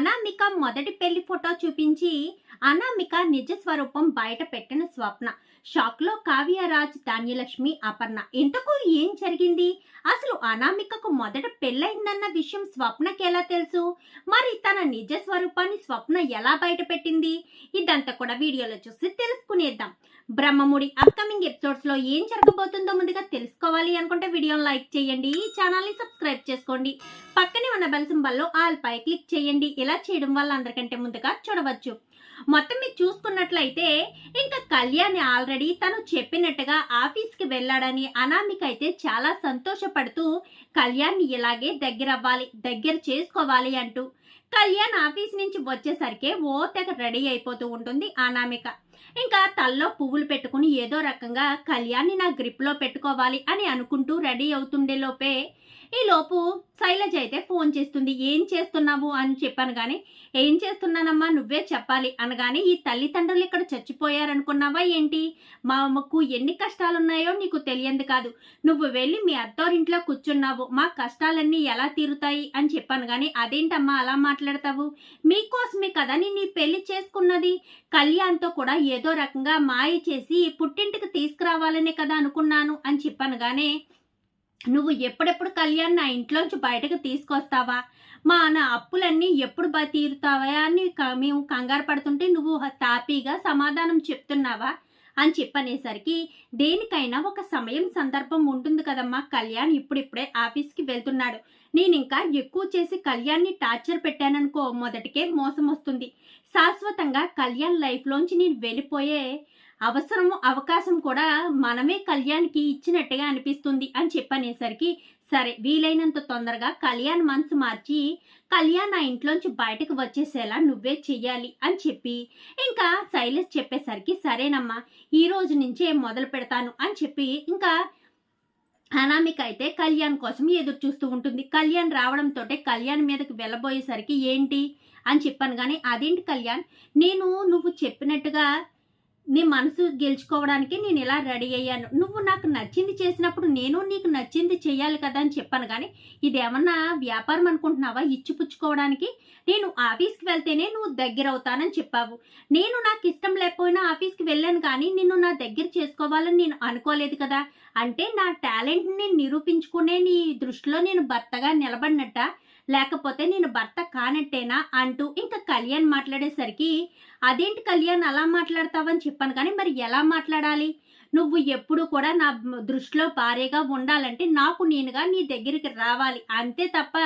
అనామిక మొదటి పెళ్ళి ఫోటో చూపించి అనామిక నిజ స్వరూపం బయట పెట్టిన స్వప్న. షాక్లో కావ్యరాజ్ ధాన్యలక్ష్మి అపర్ణ ఇంతకు ఏం జరిగింది? అసలు అనామికకు మొదట పెళ్ళైందన్న విషయం స్వప్నకి ఎలా తెలుసు? మరి తన నిజ స్వరూపాన్ని స్వప్న ఎలా బయటపెట్టింది? ఇదంతా కూడా వీడియోలో చూసి తెలుసుకునేద్దాం. బ్రహ్మముడి అప్కమింగ్ ఎపిసోడ్స్లో ఏం జరగబోతుందో ముందుగా తెలుసుకోవాలి అనుకుంటే వీడియోని లైక్ చేయండి ఈ ఛానల్ని సబ్స్క్రైబ్ చేసుకోండి. పక్కనే ఉన్న బెల్ సింబల్లో ఆల్ పై క్లిక్ చేయండి. ఇలా చేయడం వల్ల అందరికంటే ముందుగా చూడవచ్చు. మొత్తం మీరు చూసుకున్నట్లయితే ఇంకా కళ్యాణ్ ఆల్రెడీ తను చెప్పినట్టుగా ఆఫీస్కి వెళ్ళాడని అనామిక అయితే చాలా సంతోషపడుతూ కళ్యాణ్ ఇలాగే దగ్గర అవ్వాలి దగ్గర చేసుకోవాలి అంటూ కళ్యాణ్ ఆఫీస్ నుంచి వచ్చేసరికి ఓ తెగ రెడీ అయిపోతూ ఉంటుంది అనామిక. ఇంకా తల్లో పువ్వులు పెట్టుకుని ఏదో రకంగా కళ్యాణ్ని నా గ్రిప్లో పెట్టుకోవాలి అని అనుకుంటూ రెడీ అవుతుండే లోపే ఈ లోపు శైలజ అయితే ఫోన్ చేస్తుంది. ఏం చేస్తున్నావు? అని చెప్పాను కానీ ఏం చేస్తున్నానమ్మా? నువ్వే చెప్పాలి. అనగానే ఈ తల్లిదండ్రులు ఇక్కడ చచ్చిపోయారనుకున్నావా ఏంటి? మా అమ్మకు ఎన్ని కష్టాలున్నాయో నీకు తెలియంది కాదు. నువ్వు వెళ్ళి మీ అత్తోరింట్లో కూర్చున్నావు. మా కష్టాలన్నీ ఎలా తీరుతాయి? అని చెప్పాను కానీ అదేంటమ్మా అలా మాట్లాడతావు? మీకోసమే కదా నేను నీ పెళ్ళి చేసుకున్నది? కళ్యాణ్తో కూడా ఏదో రకంగా మాయ చేసి పుట్టింటికి తీసుకురావాలనే కదా అనుకున్నాను. అని చెప్పాను కానీ నువ్వు ఎప్పుడెప్పుడు కళ్యాణ్ నా ఇంట్లోంచి బయటకు తీసుకొస్తావా? మా నా అప్పులన్నీ ఎప్పుడు తీరుతావా అని క- మేము కంగారు పడుతుంటే నువ్వు తాపీగా సమాధానం చెప్తున్నావా? అని చెప్పనేసరికి దేనికైనా ఒక సమయం సందర్భం ఉంటుంది కదమ్మా కళ్యాణ్ ఇప్పుడిప్పుడే ఆఫీస్కి వెళ్తున్నాడు. నేను ఇంకా ఎక్కువ చేసి కళ్యాణ్ని టార్చర్ పెట్టాననుకో మొదటికే మోసం వస్తుంది శాశ్వతంగా కళ్యాణ్ లైఫ్లోంచి నేను వెళ్ళిపోయే అవసరము అవకాశం కూడా మనమే కళ్యాణ్కి ఇచ్చినట్టుగా అనిపిస్తుంది అని చెప్పనేసరికి సరే వీలైనంత తొందరగా కళ్యాణ్ మనసు మార్చి కళ్యాణ్ ఆ ఇంట్లోంచి బయటకు వచ్చేసేలా నువ్వే చెయ్యాలి అని చెప్పి ఇంకా శైలజ్ చెప్పేసరికి సరేనమ్మా ఈ రోజు నుంచే మొదలు పెడతాను అని చెప్పి ఇంకా అనామిక అయితే కళ్యాణ్ కోసం ఎదురు చూస్తూ ఉంటుంది. కళ్యాణ్ రావడంతో కళ్యాణ్ మీదకి వెళ్ళబోయేసరికి ఏంటి అని చెప్పాను కానీ అదేంటి కళ్యాణ్? నేను నువ్వు చెప్పినట్టుగా నీ మనసు గెలుచుకోవడానికి నేను ఇలా రెడీ అయ్యాను. నువ్వు నాకు నచ్చింది చేసినప్పుడు నేను నీకు నచ్చింది చేయాలి కదా అని చెప్పాను కానీ ఇదేమన్నా వ్యాపారం అనుకుంటున్నావా? ఇచ్చిపుచ్చుకోవడానికి నేను ఆఫీస్కి వెళ్తేనే నువ్వు దగ్గర అవుతానని చెప్పావు. నేను నాకు ఇష్టం లేకపోయినా ఆఫీస్కి వెళ్ళాను కానీ నిన్ను నా దగ్గర చేసుకోవాలని నేను అనుకోలేదు కదా. అంటే నా టాలెంట్ని నిరూపించుకునే నీ దృష్టిలో నేను భర్తగా నిలబడినట్ట? లేకపోతే నేను భర్త కానట్టేనా అంటూ ఇంకా కళ్యాణ్ మాట్లాడేసరికి అదేంటి కళ్యాణ్ అలా మాట్లాడతావని చెప్పాను కానీ మరి ఎలా మాట్లాడాలి? నువ్వు ఎప్పుడు కూడా నా దృష్టిలో భార్యగా ఉండాలంటే నాకు నేనుగా నీ దగ్గరికి రావాలి. అంతే తప్ప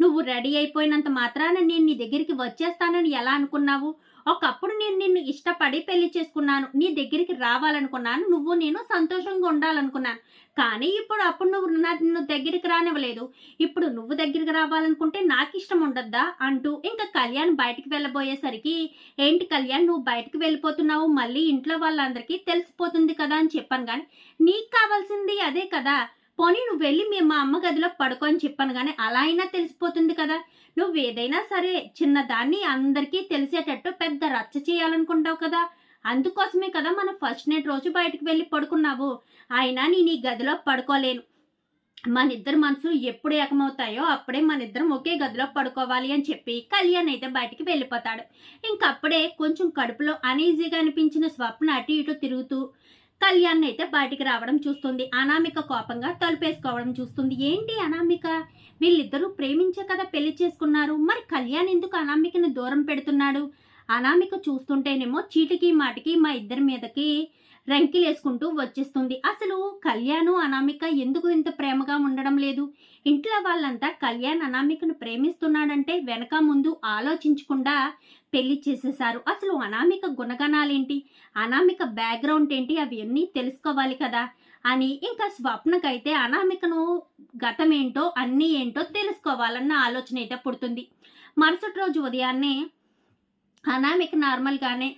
నువ్వు రెడీ అయిపోయినంత మాత్రాన నేను నీ దగ్గరికి వచ్చేస్తానని ఎలా అనుకున్నావు? ఒకప్పుడు నేను నిన్ను ఇష్టపడి పెళ్ళి చేసుకున్నాను నీ దగ్గరికి రావాలనుకున్నాను నువ్వు నేను సంతోషంగా ఉండాలనుకున్నాను. కానీ ఇప్పుడు అప్పుడు నువ్వు నా- నిన్ను దగ్గరికి రానివ్వలేదు. ఇప్పుడు నువ్వు దగ్గరికి రావాలనుకుంటే నాకు ఇష్టం ఉండద్దా అంటూ ఇంకా కళ్యాణ్ బయటికి వెళ్ళబోయేసరికి ఏంటి కళ్యాణ్ నువ్వు బయటికి వెళ్ళిపోతున్నావు మళ్ళీ ఇంట్లో వాళ్ళందరికీ తెలిసిపోతుంది కదా అని చెప్పాను కానీ నీకు కావాల్సింది అదే కదా. పోనీ నువ్వు వెళ్ళి మీ మా అమ్మ గదిలో పడుకో అని చెప్పాను కానీ అలా అయినా తెలిసిపోతుంది కదా. నువ్వు ఏదైనా సరే చిన్నదాన్ని అందరికీ తెలిసేటట్టు పెద్ద రచ్చ చేయాలనుకుంటావు కదా? అందుకోసమే కదా మనం ఫస్ట్ నైట్ రోజు బయటకు వెళ్ళి పడుకున్నావు. అయినా నేను ఈ గదిలో పడుకోలేను. మన ఇద్దరు మనసు ఎప్పుడు ఏకమవుతాయో అప్పుడే మన ఇద్దరం ఒకే గదిలో పడుకోవాలి అని చెప్పి కళ్యాణ్ అయితే బయటికి వెళ్ళిపోతాడు. ఇంకప్పుడే కొంచెం కడుపులో అనీజీగా అనిపించిన స్వప్న అటు ఇటు తిరుగుతూ కళ్యాణ్ అయితే బయటికి రావడం చూస్తుంది. అనామిక కోపంగా తలుపేసుకోవడం చూస్తుంది. ఏంటి అనామిక? వీళ్ళిద్దరూ ప్రేమించే కదా పెళ్ళి చేసుకున్నారు. మరి కళ్యాణ్ ఎందుకు అనామికను దూరం పెడుతున్నాడు? అనామిక చూస్తుంటేనేమో చీటికి మాటికి మా ఇద్దరి మీదకి రంకిలేసుకుంటూ వచ్చేస్తుంది. అసలు కళ్యాణ్ అనామిక ఎందుకు ఇంత ప్రేమగా ఉండడం లేదు? ఇంట్లో వాళ్ళంతా కళ్యాణ్ అనామికను ప్రేమిస్తున్నాడంటే వెనక ముందు ఆలోచించకుండా పెళ్ళి చేసేశారు. అసలు అనామిక గుణగణాలేంటి? అనామిక బ్యాక్గ్రౌండ్ ఏంటి? అవన్నీ తెలుసుకోవాలి కదా అని ఇంకా స్వప్నకైతే అనామికను గతం ఏంటో అన్నీ ఏంటో తెలుసుకోవాలన్న ఆలోచన అయితే పుడుతుంది. మరుసటి రోజు ఉదయాన్నే అనామిక నార్మల్గానే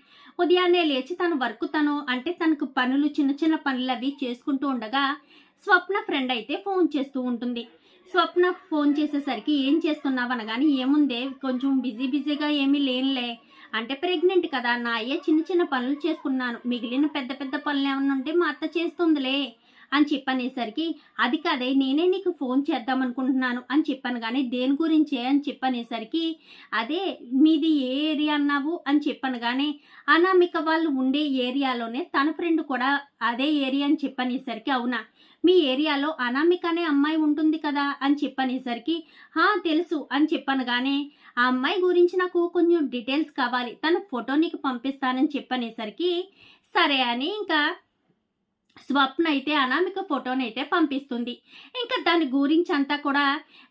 ఉదయాన్నే లేచి తన వర్క్ తను అంటే తనకు పనులు చిన్న చిన్న పనులు అవి చేసుకుంటూ ఉండగా స్వప్న ఫ్రెండ్ అయితే ఫోన్ చేస్తూ ఉంటుంది. స్వప్న ఫోన్ చేసేసరికి ఏం చేస్తున్నావు అనగానే ఏముందే కొంచెం బిజీ బిజీగా ఏమీ లేనులే. అంటే ప్రెగ్నెంట్ కదా నా అయ్యే చిన్న చిన్న పనులు చేసుకున్నాను. మిగిలిన పెద్ద పెద్ద పనులు ఏమన్నా ఉంటే మా అత్త చేస్తుందిలే. అని చెప్పనేసరికి అది కాదే నేనే నీకు ఫోన్ చేద్దాం అనుకుంటున్నాను అని చెప్పాను. కానీ దేని గురించే? అని చెప్పనేసరికి అదే మీది ఏ ఏరియా అన్నావు? అని చెప్పాను. కానీ అనామిక వాళ్ళు ఉండే ఏరియాలోనే తన ఫ్రెండ్ కూడా అదే ఏరియా అని చెప్పనేసరికి అవునా మీ ఏరియాలో అనామిక అనే అమ్మాయి ఉంటుంది కదా అని చెప్పనేసరికి హా తెలుసు అని చెప్పాను. కానీ ఆ అమ్మాయి గురించి నాకు కొంచెం డీటెయిల్స్ కావాలి తన ఫోటో నీకు పంపిస్తానని చెప్పనేసరికి సరే అని ఇంకా స్వప్న అయితే అనామిక ఫోటోని అయితే పంపిస్తుంది. ఇంకా దాని గురించి అంతా కూడా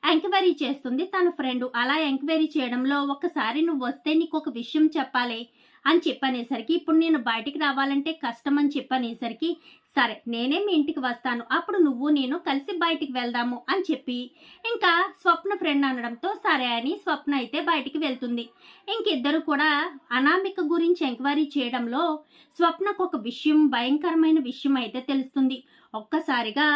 ఎంక్వైరీ చేస్తుంది తన ఫ్రెండ్. అలా ఎంక్వైరీ చేయడంలో ఒకసారి నువ్వు వస్తే నీకు ఒక విషయం చెప్పాలి అని చెప్పనేసరికి ఇప్పుడు నేను బయటికి రావాలంటే కష్టం అని చెప్పనేసరికి సరే నేనే మీ ఇంటికి వస్తాను. అప్పుడు నువ్వు నేను కలిసి బయటికి వెళ్దాము అని చెప్పి ఇంకా స్వప్న ఫ్రెండ్ అనడంతో సరే అని స్వప్న అయితే బయటికి వెళ్తుంది. ఇంకిద్దరు కూడా అనామిక గురించి ఎంక్వైరీ చేయడంలో స్వప్నకు ఒక విషయం భయంకరమైన విషయం అయితే తెలుస్తుంది. ఒక్కసారిగా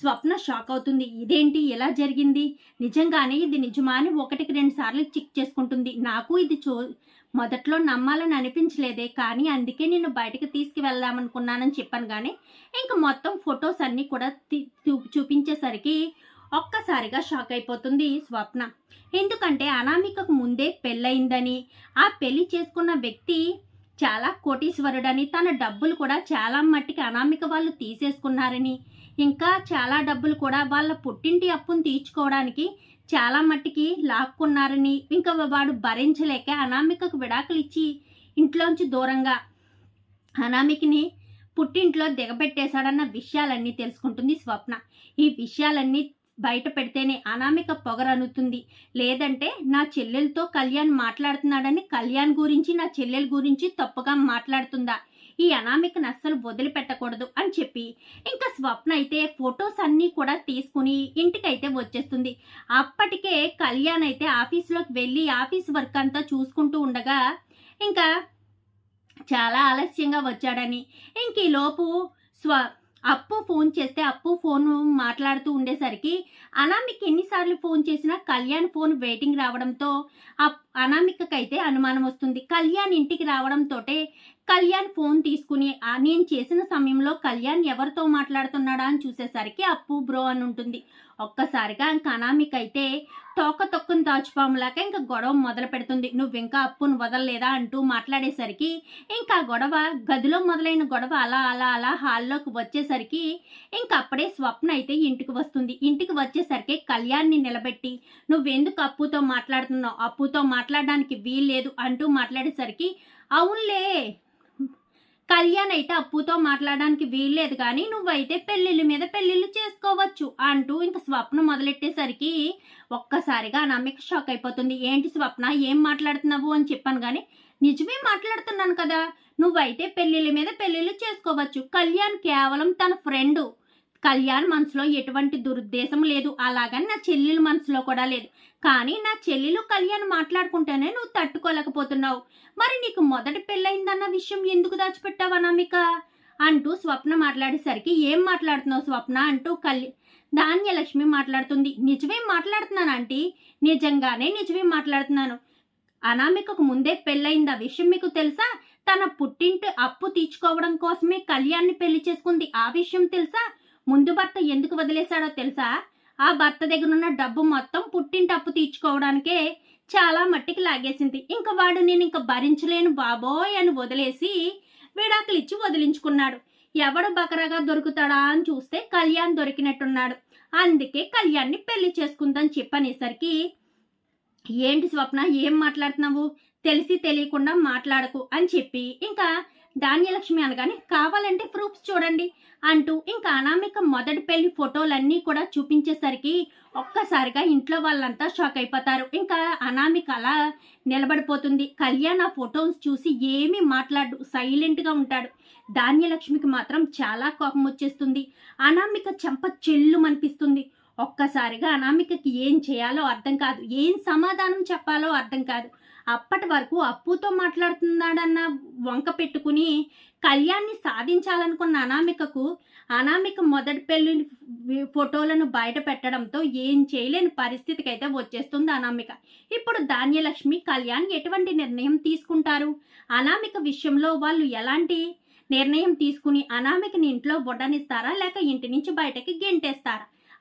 స్వప్న షాక్ అవుతుంది. ఇదేంటి? ఎలా జరిగింది? నిజంగానే ఇది నిజమా అని ఒకటికి రెండు సార్లు చెక్ చేసుకుంటుంది. నాకు ఇది చూ మొదట్లో నమ్మాలని అనిపించలేదే. కానీ అందుకే నేను బయటకు తీసుకువెళ్దామనుకున్నానని చెప్పాను కానీ ఇంక మొత్తం ఫొటోస్ అన్నీ కూడా చూ- చూపించేసరికి ఒక్కసారిగా షాక్ అయిపోతుంది స్వప్న. ఎందుకంటే అనామికకు ముందే పెళ్ళయిందని ఆ పెళ్ళి చేసుకున్న వ్యక్తి చాలా కోటీశ్వరుడని తన డబ్బులు కూడా చాలా మట్టికి అనామిక వాళ్ళు తీసేసుకున్నారని ఇంకా చాలా డబ్బులు కూడా వాళ్ళ పుట్టింటి అప్పును తీర్చుకోవడానికి చాలా మట్టికి లాక్కున్నారని ఇంకా వాడు భరించలేక అనామికకు విడాకులు ఇచ్చి ఇంట్లోంచి దూరంగా అనామికని పుట్టింట్లో దిగబెట్టేశాడన్న విషయాలన్నీ తెలుసుకుంటుంది స్వప్న. ఈ విషయాలన్నీ బయట పెడితేనే అనామిక పొగరనుతుంది లేదంటే నా చెల్లెలతో కళ్యాణ్ మాట్లాడుతున్నాడని కళ్యాణ్ గురించి నా చెల్లెల గురించి తప్పుగా మాట్లాడుతుందా? ఈ అనామికను అస్సలు వదిలిపెట్టకూడదు అని చెప్పి. ఇంకా స్వప్న అయితే ఫొటోస్ అన్నీ కూడా తీసుకుని ఇంటికైతే వచ్చేస్తుంది. అప్పటికే కళ్యాణ్ అయితే ఆఫీస్లోకి వెళ్ళి ఆఫీస్ వర్క్ అంతా చూసుకుంటూ ఉండగా ఇంకా చాలా ఆలస్యంగా వచ్చాడని. ఇంక ఈలోపు స్వ అప్పు ఫోన్ చేస్తే అప్పు ఫోన్ మాట్లాడుతూ ఉండేసరికి అనామిక్ ఎన్నిసార్లు ఫోన్ చేసినా కళ్యాణ్ ఫోన్ వెయిటింగ్ రావడంతో అప్- అనామికకైతే అనుమానం వస్తుంది. కళ్యాణ్ ఇంటికి రావడంతోటే కళ్యాణ్ ఫోన్ తీసుకుని "ఆ, నేను చేసిన సమయంలో కళ్యాణ్ ఎవరితో మాట్లాడుతున్నాడా? అని చూసేసరికి అప్పు బ్రో అని ఉంటుంది. ఒక్కసారిగా ఇంకా అనామికైతే అయితే తోక తొక్కును దాచుపాములాక ఇంకా గొడవ మొదలు పెడుతుంది. నువ్వు ఇంకా అప్పును వదలలేదా? అంటూ మాట్లాడేసరికి ఇంకా గొడవ గదిలో మొదలైన గొడవ అలా అలా అలా హాల్లోకి వచ్చేసరికి ఇంకా అప్పుడే స్వప్న అయితే ఇంటికి వస్తుంది. ఇంటికి వచ్చేసరికి కళ్యాణ్ని నిలబెట్టి నువ్వెందుకు అప్పుతో మాట్లాడుతున్నావు? అప్పుతో మాట్లాడడానికి వీల్లేదు అంటూ మాట్లాడేసరికి అవునులే కళ్యాణ్ అయితే అప్పుతో మాట్లాడడానికి వీల్లేదు కానీ నువ్వైతే పెళ్ళిళ్ళ మీద పెళ్ళిళ్ళు చేసుకోవచ్చు అంటూ ఇంక స్వప్న మొదలెట్టేసరికి ఒక్కసారిగా నమ్మిక షాక్ అయిపోతుంది. ఏంటి స్వప్న? ఏం మాట్లాడుతున్నావు అని చెప్పాను కానీ నిజమే మాట్లాడుతున్నాను కదా. నువ్వైతే పెళ్ళిళ్ళ మీద పెళ్ళిళ్ళు చేసుకోవచ్చు. కళ్యాణ్ కేవలం తన ఫ్రెండు. కళ్యాణ్ మనసులో ఎటువంటి దురుద్దేశం లేదు. అలాగని నా చెల్లెల మనసులో కూడా లేదు. కానీ నా చెల్లెలు కళ్యాణ్ మాట్లాడుకుంటేనే నువ్వు తట్టుకోలేకపోతున్నావు. మరి నీకు మొదటి పెళ్ళయిందన్న విషయం ఎందుకు దాచిపెట్టావు అనామిక? అంటూ స్వప్న మాట్లాడేసరికి ఏం మాట్లాడుతున్నావు స్వప్న అంటూ కళ్య ధాన్యలక్ష్మి మాట్లాడుతుంది. నిజమే మాట్లాడుతున్నాను ఆంటీ? నిజంగానే నిజమే మాట్లాడుతున్నాను. అనామికకు ముందే పెళ్ళయింది ఆ విషయం మీకు తెలుసా? తన పుట్టింటి అప్పు తీర్చుకోవడం కోసమే కళ్యాణ్ని పెళ్ళి చేసుకుంది. ఆ విషయం తెలుసా? ముందు భర్త ఎందుకు వదిలేశాడో తెలుసా? ఆ భర్త దగ్గర ఉన్న డబ్బు మొత్తం పుట్టింటి అప్పు తీర్చుకోవడానికే చాలా మట్టికి లాగేసింది. ఇంకా వాడు నేను ఇంకా భరించలేను బాబోయ్ అని వదిలేసి విడాకులు ఇచ్చి వదిలించుకున్నాడు. ఎవడు బకరాగా దొరుకుతాడా అని చూస్తే కళ్యాణ్ దొరికినట్టున్నాడు. అందుకే కళ్యాణ్ని పెళ్ళి చేసుకుందని చెప్పనేసరికి ఏంటి స్వప్న ఏం మాట్లాడుతున్నావు? తెలిసి తెలియకుండా మాట్లాడకు అని చెప్పి ఇంకా ధాన్యలక్ష్మి అనగానే కావాలంటే ప్రూఫ్స్ చూడండి అంటూ ఇంకా అనామిక మొదటి పెళ్ళి ఫోటోలన్నీ కూడా చూపించేసరికి ఒక్కసారిగా ఇంట్లో వాళ్ళంతా షాక్ అయిపోతారు. ఇంకా అనామిక అలా నిలబడిపోతుంది. కళ్యాణ్ ఆ ఫొటోస్ చూసి ఏమీ మాట్లాడు సైలెంట్గా ఉంటాడు. ధాన్యలక్ష్మికి మాత్రం చాలా కోపం వచ్చేస్తుంది. అనామిక చెంప చెల్లు అనిపిస్తుంది ఒక్కసారిగా అనామికకి ఏం చేయాలో అర్థం కాదు. ఏం సమాధానం చెప్పాలో అర్థం కాదు. అప్పటి వరకు అప్పుతో మాట్లాడుతున్నాడన్న వంక పెట్టుకుని కళ్యాణ్ని సాధించాలనుకున్న అనామికకు అనామిక మొదటి పెళ్ళి ఫోటోలను బయట పెట్టడంతో ఏం చేయలేని పరిస్థితికి అయితే వచ్చేస్తుంది అనామిక. ఇప్పుడు ధాన్యలక్ష్మి కళ్యాణ్ ఎటువంటి నిర్ణయం తీసుకుంటారు? అనామిక విషయంలో వాళ్ళు ఎలాంటి నిర్ణయం తీసుకుని అనామికని ఇంట్లో బొడ్డనిస్తారా? లేక ఇంటి నుంచి బయటకి గెంటేస్తారా?